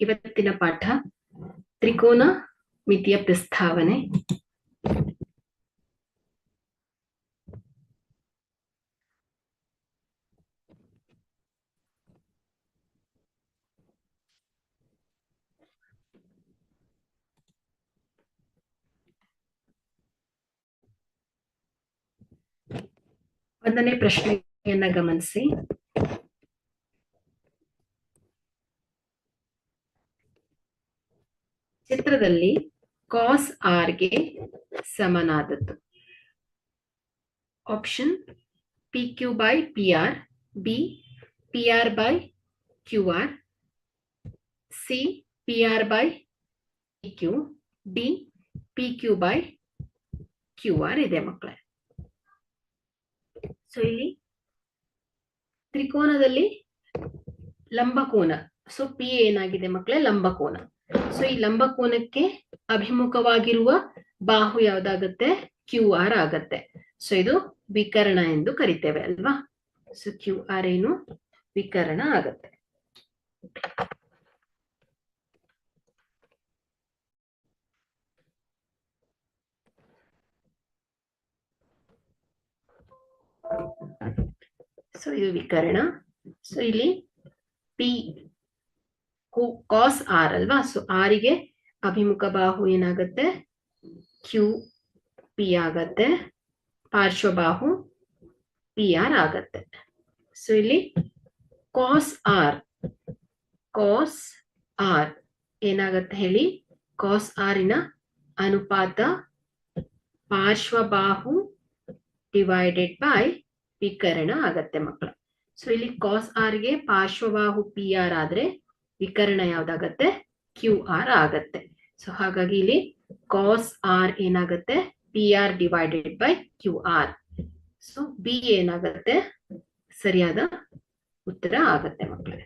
ಇವತ್ತಿನ ಪಾಠ ತ್ರಿಕೋನ ಮಿತಿಯ ಪ್ರಸ್ತಾವನೆ ಒಂದನೇ ಪ್ರಶ್ನೆಯನ್ನ ಗಮನಿಸಿ ಚಿತ್ರದಲ್ಲಿ ಕಾಸ್ ಆರ್ಗೆ ಸಮನಾದದ್ದು. Option P Q by P R B P R by Q R C P R by P Q D P Q by Q R ಇದೆ ಮಕ್ಕಳೇ ಸೊ ಇಲ್ಲಿ ತ್ರಿಕೋನದಲ್ಲಿ ಲಂಬಕೋನ ಸೊ ಪಿ ಏನಾಗಿದೆ ಮಕ್ಕಳೇ ಲಂಬಕೋನ. ಸೊ ಈ ಲಂಬಕೋನಕ್ಕೆ ಅಭಿಮುಖವಾಗಿರುವ ಬಾಹು ಯಾವ್ದಾಗತ್ತೆ? ಕ್ಯೂ ಆರ್ ಆಗತ್ತೆ. ಸೊ ಇದು ವಿಕರಣ ಎಂದು ಕರಿತೇವೆ ಅಲ್ವಾ? ಸೊ ಕ್ಯೂ ಆರ್ ಏನು? ವಿಕರಣ ಆಗತ್ತೆ. ಸೊ ಇದು ವಿಕರಣ. ಸೊ ಇಲ್ಲಿ ಪಿ ಕಾಸ್ ಆರ್ ಅಲ್ವಾ? ಸೊ ಆರಿಗೆ ಅಭಿಮುಖ ಬಾಹು ಏನಾಗತ್ತೆ? ಕ್ಯೂ ಪಿ ಆಗತ್ತೆ. ಪಾರ್ಶ್ವಬಾಹು ಪಿ ಆರ್ ಆಗತ್ತೆ. ಸೊ ಇಲ್ಲಿ ಕಾಸ್ ಆರ್ ಕಾಸ್ ಆರ್ ಏನಾಗತ್ತೆ ಹೇಳಿ? ಕಾಸ್ ಆರಿನ ಅನುಪಾತ ಪಾರ್ಶ್ವಬಾಹು ಡಿವೈಡೆಡ್ ಬೈ ವಿಕರಣ ಆಗತ್ತೆ ಮಕ್ಕಳ. ಸೊ ಇಲ್ಲಿ ಕಾಸ್ ಆರ್ಗೆ ಪಾರ್ಶ್ವಬಾಹು ಪಿ ಆರ್ ಆದ್ರೆ ವಿಕರ್ಣ ಯಾವ್ದಾಗತ್ತೆ? ಕ್ಯೂ ಆರ್ ಆಗತ್ತೆ. ಸೊ ಹಾಗಾಗಿ ಇಲ್ಲಿ ಕಾಸ್ ಆರ್ ಏನಾಗತ್ತೆ? P R divided by Q R so B ಏನಾಗತ್ತೆ? ಸರಿಯಾದ ಉತ್ತರ ಆಗತ್ತೆ ಮಕ್ಕಳೇ